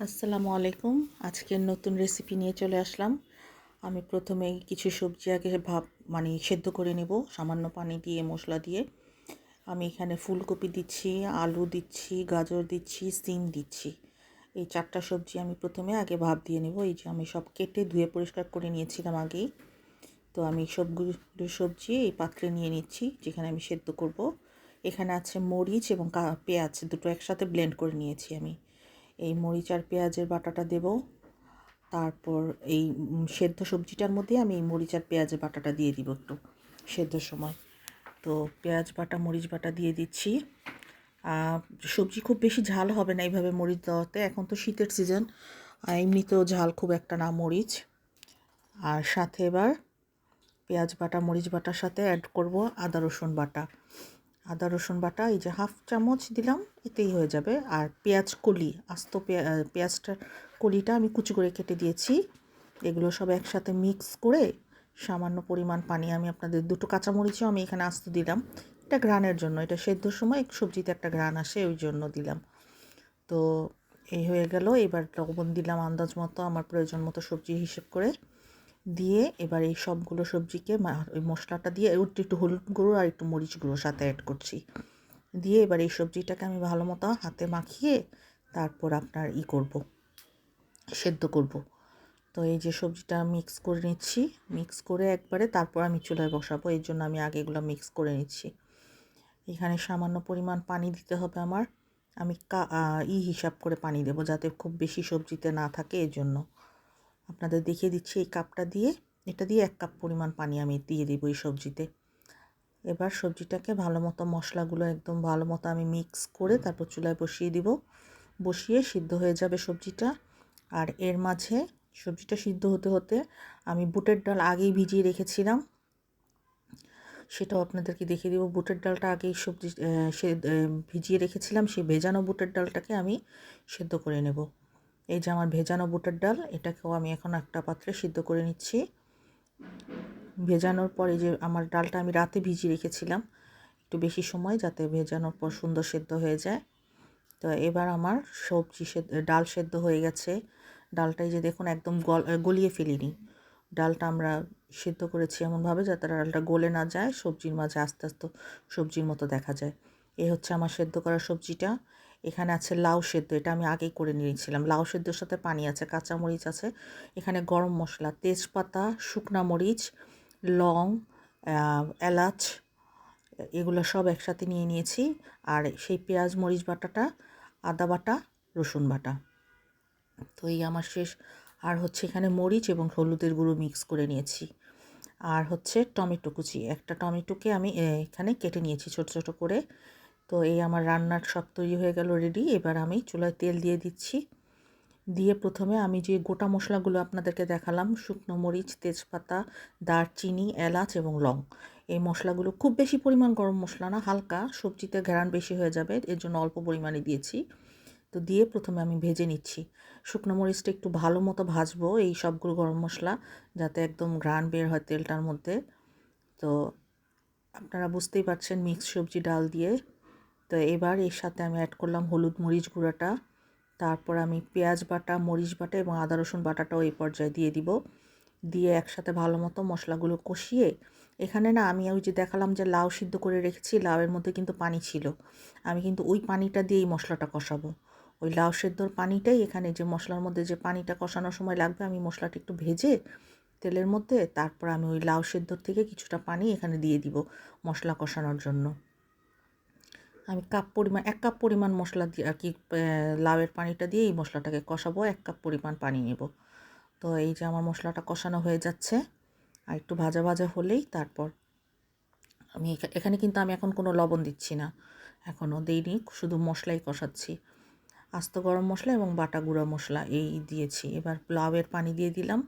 আসসালামু আলাইকুম। আজকের নতুন রেসিপি নিয়ে চলে আসলাম। আমি প্রথমে কিছু সবজি আগে ভাব মানে সেদ্ধ করে নেব, সামান্য পানি দিয়ে, মশলা দিয়ে। আমি এখানে ফুলকপি দিচ্ছি, আলু দিচ্ছি, গাজর দিচ্ছি, সিম দিচ্ছি। এই চারটা সবজি আমি প্রথমে আগে ভাব দিয়ে নেব। এই যে আমি সব কেটে ধুয়ে পরিষ্কার করে নিয়েছিলাম আগেই। তো আমি সবগুলো সবজি এই পাত্রে নিয়ে নিচ্ছি, যেখানে আমি সেদ্ধ করব। এখানে আছে মরিচ এবং পেঁয়াজ, দুটো একসাথে ব্লেন্ড করে নিয়েছি আমি। এই মরিচ আর পেঁয়াজের বাটাটা দেব। তারপর এই সেদ্ধ সবজিটার মধ্যে আমি এই মরিচ আর পেঁয়াজের বাটাটা দিয়ে দিব একটু সেদ্ধর সময়। তো পেঁয়াজ বাটা, মরিচ বাটা দিয়ে দিচ্ছি। সবজি খুব বেশি ঝাল হবে না এইভাবে মরিচ দেওয়াতে। এখন তো শীতের সিজন এমনিতেও ঝাল খুব একটা না মরিচ। আর সাথে এবার পেঁয়াজ বাটা, মরিচ বাটার সাথে অ্যাড করব আদা রসুন বাটা। আদা, রসুন বাটা, এই যে হাফ চামচ দিলাম, এতেই হয়ে যাবে। আর পেঁয়াজ কলি, আস্ত পেঁয়াজটা, কলিটা আমি কুচি করে কেটে দিয়েছি। এগুলো সব একসাথে মিক্স করে সামান্য পরিমাণ পানি আমি আপনাদের, দুটো কাঁচামরিচও আমি এখানে আস্ত দিলাম। এটা ঘ্রাণের জন্য, এটা সেদ্ধর সময় সবজিতে একটা ঘ্রাণ আসে, ওই জন্য দিলাম। তো এই হয়ে গেল, এবার লবণ দিলাম আন্দাজ মতো, আমার প্রয়োজন মতো সবজি হিসেব করে। দিয়ে এবার এই সবগুলো সবজিকে ওই মশলাটা দিয়ে একটু একটু হলুদ গুঁড়ো আর একটু মরিচ গুঁড়ো সাথে অ্যাড করছি। দিয়ে এবার এই সবজিটাকে আমি ভালো মতো হাতে মাখিয়ে তারপর আপনার ই করব, সেদ্ধ করব। তো এই যে সবজিটা মিক্স করে নিচ্ছি মিক্স করে একবারে তারপর আমি চুলায় বসাবো, এর জন্য আমি আগে এগুলো মিক্স করে নিচ্ছি। এখানে সামান্য পরিমাণ পানি দিতে হবে আমার, আমি কা ই হিসাব করে পানি দেবো যাতে খুব বেশি সবজিতে না থাকে এই জন্য। আপনাদের দেখিয়ে দিচ্ছি এই কাপটা দিয়ে। এটা দিয়ে এক কাপ পরিমাণ পানি আমি দিয়ে দিব এই সবজিতে। এবার সবজিটাকে ভালো মতো মশলাগুলো একদম ভালো মতো আমি মিক্স করে তারপর চুলায় বসিয়ে দিব। বসিয়ে সিদ্ধ হয়ে যাবে সবজিটা। আর এর মাঝে সবজিটা সিদ্ধ হতে হতে আমি বুটের ডাল আগেই ভিজিয়ে রেখেছিলাম। সেটাও আপনাদেরকে দেখিয়ে দিব। বুটের ডালটা আগেই সবজি সে ভিজিয়ে রেখেছিলাম। সেই ভেজানো বুটের ডালটাকে আমি সেদ্ধ করে নেব। এই যে আমার ভেজানো বুটের ডাল, এটাকেও আমি এখন একটা পাত্রে সিদ্ধ করে নিচ্ছি। ভেজানোর পরে যে আমার ডালটা আমি রাতে ভিজিয়ে রেখেছিলাম, একটু বেশি সময় যাতে ভেজানোর পর সুন্দর সেদ্ধ হয়ে যায়। তো এবার আমার সবজি ডাল সেদ্ধ হয়ে গেছে। ডালটাই যে দেখুন একদম গল গলিয়ে ফেলিনি। ডালটা আমরা সেদ্ধ করেছি এমনভাবে যাতে ডালটা গলে না যায়, সবজির মাঝে আস্তে আস্তে সবজির মতো দেখা যায়। এই হচ্ছে আমার সেদ্ধ করা সবজিটা। এখানে আছে লাউ সেদ্ধ, এটা আমি আগেই করে নিয়েছিলাম। লাউ সেদ্ধর সাথে পানি আছে, কাঁচামরিচ আছে, এখানে গরম মশলা, তেজপাতা, শুকনা মরিচ, লং এলাচ, এগুলো সব একসাথে নিয়ে নিয়েছি। আর সেই পেঁয়াজ, মরিচ বাটাটা, আদা বাটা, রসুন বাটা। তো এই আমার শেষ। আর হচ্ছে এখানে মরিচ এবং হলুদের গুঁড়ো মিক্স করে নিয়েছি। আর হচ্ছে টমেটো কুচি, একটা টমেটোকে আমি এখানে কেটে নিয়েছি ছোট ছোট করে। তো এই আমার রান্নার সব তৈরি হয়ে গেল রেডি এবার আমি চুলায় তেল দিয়ে দিচ্ছি। দিয়ে প্রথমে আমি যে গোটা মশলাগুলো আপনাদেরকে দেখালাম, শুকনো মরিচ, তেজপাতা, দারচিনি, এলাচ এবং লং, এই মশলাগুলো খুব বেশি পরিমাণ গরম মশলা না, হালকা, সবজিতে ঘেরান বেশি হয়ে যাবে, এর জন্য অল্প পরিমাণে দিয়েছি। তো দিয়ে প্রথমে আমি ভেজে নিচ্ছি। শুকনো মরিচটা একটু ভালো মতো ভাজবো এই সবগুলো গরম মশলা, যাতে একদম ঘ্রাণ বের হয় তেলটার মধ্যে। তো আপনারা বুঝতেই পারছেন, মিক্স সবজি ডাল দিয়ে তো এবার এর সাথে আমি অ্যাড করলাম হলুদ মরিচ গুঁড়াটা। তারপর আমি পেঁয়াজ বাটা, মরিচ বাটা এবং আদা, রসুন বাটাটাও এই পর্যায়ে দিয়ে দিব। দিয়ে একসাথে ভালো মতো মশলাগুলো কষিয়ে, এখানে না আমি ওই যে দেখালাম যে লাউ সিদ্ধ করে রেখেছি, লাউয়ের মধ্যে কিন্তু পানি ছিল। আমি কিন্তু ওই পানিটা দিয়েই মশলাটা কষাবো। ওই লাউ সেদ্ধর পানিটাই এখানে যে মশলার মধ্যে যে পানিটা কষানোর সময় লাগবে, আমি মশলাটা একটু ভেজে তেলের মধ্যে তারপর আমি ওই লাউ সেদ্ধর থেকে কিছুটা পানি এখানে দিয়ে দিব মশলা কষানোর জন্য। আমি কাপ পরিমাণ, এক কাপ পরিমাণ মশলা দিয়ে আর কি লাউয়ের পানিটা দিয়ে এই মশলাটাকে কষাবো, এক কাপ পরিমাণ পানি নেব। তো এই যে আমার মশলাটা কষানো হয়ে যাচ্ছে, আর একটু ভাজা ভাজা হলেই তারপর আমি এখানে কিন্তু আমি এখন কোনো লবণ দিচ্ছি না এখনও দিইনি, শুধু মশলাই কষাচ্ছি। আস্ত গরম মশলা এবং বাটা গুঁড়া মশলা এই দিয়েছি। এবার লাউয়ের পানি দিয়ে দিলাম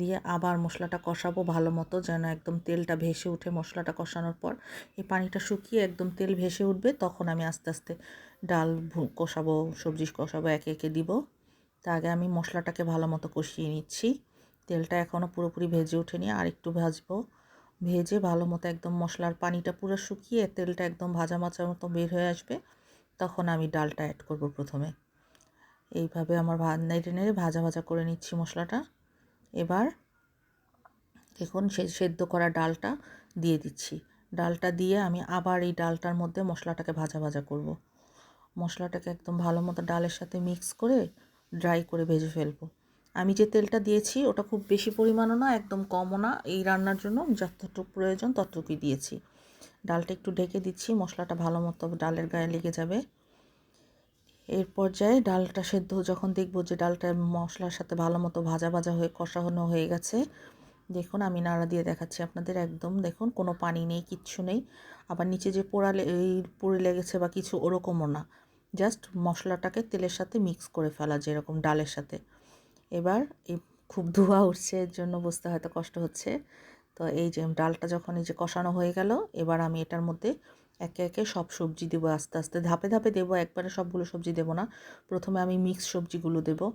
দিয়ে আবার মশলাটা কষাবো ভালো মতো, যেন একদম তেলটা ভেসে উঠে মশলাটা কষানোর পর। এই পানিটা শুকিয়ে একদম তেল ভেসে উঠবে, তখন আমি আস্তে আস্তে ডাল কষাবো, সবজি কষাবো, একে একে দিব। তা আগে আমি মশলাটাকে ভালো মতো কষিয়ে নিচ্ছি। তেলটা এখনও পুরোপুরি ভেজে ওঠেনি, আর একটু ভাজবো। ভেজে ভালো মতো একদম মশলার পানিটা পুরো শুকিয়ে তেলটা একদম ভাজা মাচার মতো বের হয়ে আসবে, তখন আমি ডালটা অ্যাড করব প্রথমে। এইভাবে আমার ভা, নেড়ে নেড়ে ভাজা ভাজা করে নিচ্ছি মশলাটা। এবার দেখুন সে সেদ্ধ করা ডালটা দিয়ে দিচ্ছি। ডালটা দিয়ে আমি আবার এই ডালটার মধ্যে মশলাটাকে ভাজা ভাজা করব। মশলাটাকে একদম ভালো মতো ডালের সাথে মিক্স করে ড্রাই করে ভেজে ফেলব। আমি যে তেলটা দিয়েছি ওটা খুব বেশি পরিমাণও না, একদম কমও না। এই রান্নার জন্য যতটুকু প্রয়োজন ততটুকুই দিয়েছি। ডালটা একটু ঢেকে দিচ্ছি, মশলাটা ভালো মতো ডালের গায়ে লেগে যাবে। এর পর্যায়ে ডালটা সেদ্ধ, যখন দেখব যে ডালটা মশলার সাথে ভালো মতো ভাজা ভাজা হয়ে কষানো হয়ে গেছে, দেখুন আমি নাড়া দিয়ে দেখাচ্ছি আপনাদের একদম, দেখুন কোনো পানি নেই, কিচ্ছু নেই, আবার নিচে যে পোড়া এই পুড়ে লেগেছে বা কিছু ওরকমও না, জাস্ট মশলাটাকে তেলের সাথে মিক্স করে ফেলা যেরকম ডালের সাথে। এবার এই খুব ধোয়া উঠছে, এর জন্য বুঝতে হয়তো কষ্ট হচ্ছে, তো এই যে ডালটা যখন এই যে কষানো হয়ে গেল, এবার আমি এটার মধ্যে একে একে সব সবজি দেবো আস্তে আস্তে। ধাপে ধাপে দেবো, একবারে সবগুলো সবজি দেবো না। প্রথমে আমি মিক্স সবজিগুলো দেবো।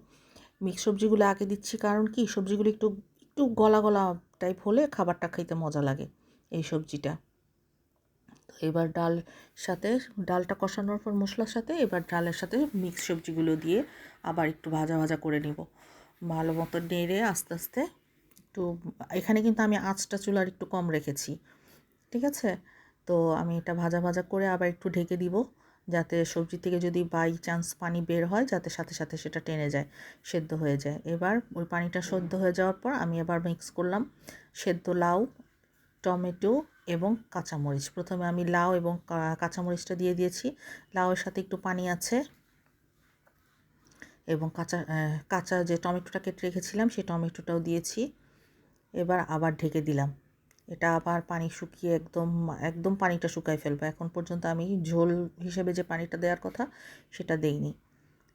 মিক্স সবজিগুলো আগে দিচ্ছি কারণ কি? সবজিগুলো একটু একটু গলা গলা টাইপ হলে খাবারটা খাইতে মজা লাগে এই সবজিটা। তো এবার ডাল সাথে, ডালটা কষানোর পর মশলার সাথে এবার ডালের সাথে মিক্স সবজিগুলো দিয়ে আবার একটু ভাজা ভাজা করে নিব। ভালো মতো নেড়ে আস্তে আস্তে একটু, এখানে কিন্তু আমি আঁচটা চুলার একটু কম রেখেছি। ঠিক আছে? তো আমি এটা ভাজা ভাজা করে আবার একটু ঢেকে দিব যাতে সবজি থেকে যদি বাই চান্স পানি বের হয় যাতে সাথে সাথে সেটা টেনে যায় সেদ্ধ হয়ে যায়। এবার ওই পানিটা সেদ্ধ হয়ে যাওয়ার পর আমি আবার মিক্স করলাম সেদ্ধ লাউ টমেটো এবং কাঁচামরিচ। প্রথমে আমি লাউ এবং কাঁচামরিচটা দিয়ে দিয়েছি। লাউয়ের সাথে একটু পানি আছে এবং কাঁচা কাঁচা যে টমেটোটা কেটে রেখেছিলাম সেই টমেটোটাও দিয়েছি। এবার আবার ঢেকে দিলাম। এটা আবার পানি শুকিয়ে একদম একদম পানিটা শুকাই ফেলব। এখন পর্যন্ত আমি ঝোল হিসেবে যে পানিটা দেওয়ার কথা, সেটা দেইনি।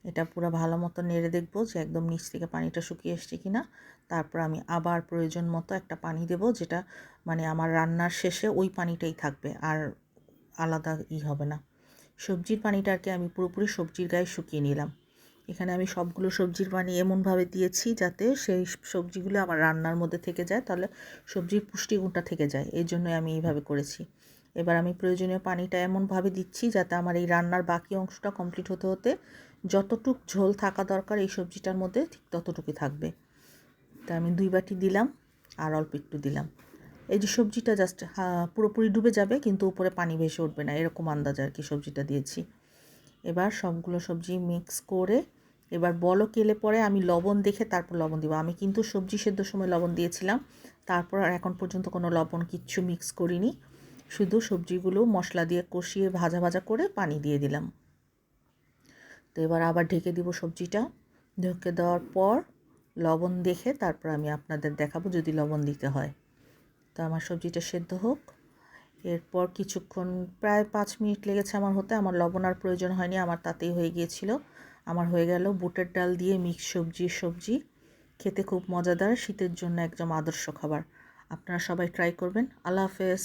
এটা পুরো ভালো মতো নেড়ে দেখব যে একদম নিচ থেকে পানিটা শুকিয়ে এসছে কি না তারপর আমি আবার প্রয়োজন মতো একটা পানি দেব যেটা মানে আমার রান্নার শেষে ওই পানিটাই থাকবে, আর আলাদা ই হবে না। সবজির পানিটা আর কি আমি পুরোপুরি সবজির গায়ে শুকিয়ে নিলাম। এখানে আমি সবগুলো সবজির পানি এমনভাবে দিয়েছি যাতে সেই সবজিগুলো আমার রান্নার মধ্যে থেকে যায়, তাহলে সবজির পুষ্টিগুণটা থেকে যায়। এই জন্যই আমি এইভাবে করেছি। এবার আমি প্রয়োজনীয় পানিটা এমনভাবে দিচ্ছি যাতে আমার এই রান্নার বাকি অংশটা কমপ্লিট হতে হতে যতটুক ঝোল থাকা দরকার এই সবজিটার মধ্যে ঠিক ততটুকুই থাকবে। তা আমি দুই বাটি দিলাম আর অল্প একটু দিলাম। এই যে সবজিটা জাস্ট পুরোপুরি ডুবে যাবে কিন্তু উপরে পানি ভেসে উঠবে না, এরকম আন্দাজ আর কি সবজিটা দিয়েছি। এবার সবগুলো সবজি মিক্স করে এবার বলো কেলে পরে আমি লবণ দেখে তারপর লবণ দিব। আমি কিন্তু সবজি সেদ্ধ সময় লবণ দিয়েছিলাম। তারপর আর এখন পর্যন্ত কোনো লবণ কিচ্ছু মিক্স করিনি। শুধু সবজিগুলো মশলা দিয়ে কষিয়ে ভাজা ভাজা করে পানি দিয়ে দিলাম। তো এবার আবার ঢেকে দিব সবজিটা। ঢেকে দেওয়ার পর লবণ দেখে তারপর আমি আপনাদের দেখাবো যদি লবণ দিতে হয়। তো আমার সবজিটা সেদ্ধ হোক। এরপর কিছুক্ষণ, প্রায় পাঁচ মিনিট লেগেছে আমার হতে। আমার লবণ আর প্রয়োজন হয়নি। আমার তাতেই হয়ে গিয়েছিল। আমার হয়ে গেল বুটের ডাল দিয়ে মিক্স সবজি সবজি। খেতে খুব মজাদার, শীতের জন্য একদম আদর্শ খাবার। আপনারা সবাই ট্রাই করবেন। আল্লাহ হাফেজ।